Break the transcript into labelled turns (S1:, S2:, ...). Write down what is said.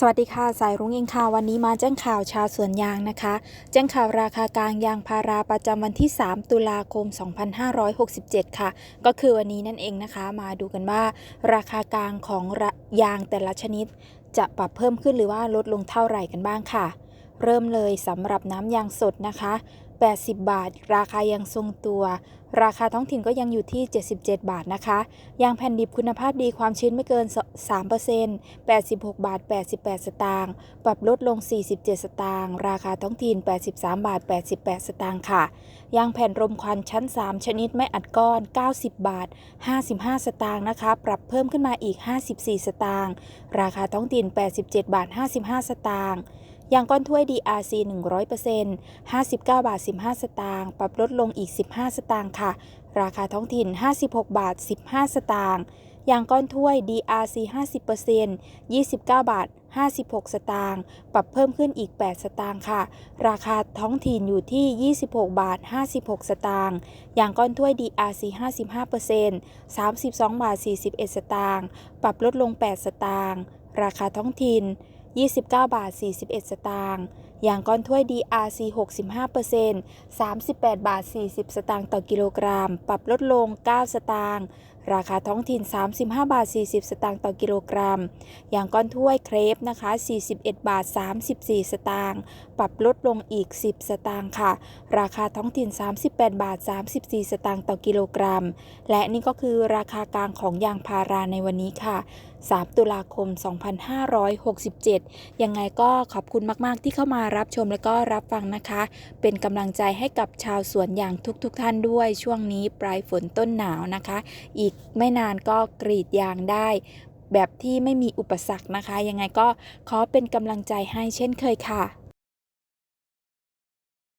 S1: สวัสดีค่ะ สายรุ้งเองค่ะ วันนี้มาแจ้งข่าวชาวสวนยางนะคะ แจ้งข่าวราคากลางยางพาราประจำวันที่ 3 ตุลาคม 2567 ค่ะ ก็คือวันนี้นั่นเองนะคะ มาดูกันว่า ราคากลางของยางแต่ละชนิด จะปรับเพิ่มขึ้นหรือว่าลดลงเท่าไหร่กันบ้างค่ะ เริ่มเลยสำหรับน้ำยางสดนะคะ 80 บาท ราคายังทรงตัว ราคาท้องถิ่นก็ยังอยู่ที่ 77 บาทนะคะ ยางแผ่นดิบคุณภาพดีความชื้นไม่เกิน 3% 86 บาท 88 สตางค์ ปรับลดลง 47 สตางค์ ราคาท้องถิ่น 83 บาท 88 สตางค์ค่ะ ยางแผ่นรมควันชั้น 3 ชนิดไม่อัดก้อน 90 บาท 55 สตางค์นะคะ ปรับเพิ่มขึ้นมาอีก 54 สตางค์ ราคาท้องถิ่น 87 บาท 55 สตางค์ อย่างก้อนถ้วย DRC 100% 59 บาท 15 สตางค์ปรับลดลงอีก 15 สตางค์ค่ะ ราคาท้องถิ่น 56 บาท 15 สตางค์อย่างก้อนถ้วย DRC 50% 29 บาท 56 สตางค์ ปรับเพิ่มขึ้นอีก 8 สตางค์ค่ะ ราคาท้องถิ่นอยู่ที่ 26 บาท 56 สตางค์ อย่างก้อนถ้วย DRC 55% 32 บาท 41 สตางค์ ปรับลดลง 8 สตางค์ ราคาท้องถิ่น 29 บาท 41 สตางค์อย่างก้อนถ้วย DRC 65% 38 บาท 40 สตางค์ต่อกิโลกรัม ปรับลดลง 9 สตางค์ราคาท้องถิ่น 35 บาท 40 สตางค์ต่อกิโลกรัม อย่างก้อนถ้วยเครปนะคะ 41 บาท 34 สตางค์ ปรับลดลงอีก 10 สตางค์ค่ะ ราคาท้องถิ่น 38 บาท 34 สตางค์ต่อกิโลกรัม และนี่ก็คือราคากลางของยางพาราในวันนี้ค่ะ 3 ตุลาคม 2567 ยังไงก็ขอบคุณมาก ๆ ที่เข้ามารับชมและก็รับฟังนะคะ เป็นกำลังใจให้กับชาวสวนอย่างทุกๆทท่านด้วยช่วงนี้ปลายฝนต้นหนาวนะคะ อีกไม่นานก็กรีดยางได้ แบบที่ไม่มีอุปสรรคนะคะ ยังไงก็ขอเป็นกำลังใจให้เช่นเคยค่ะ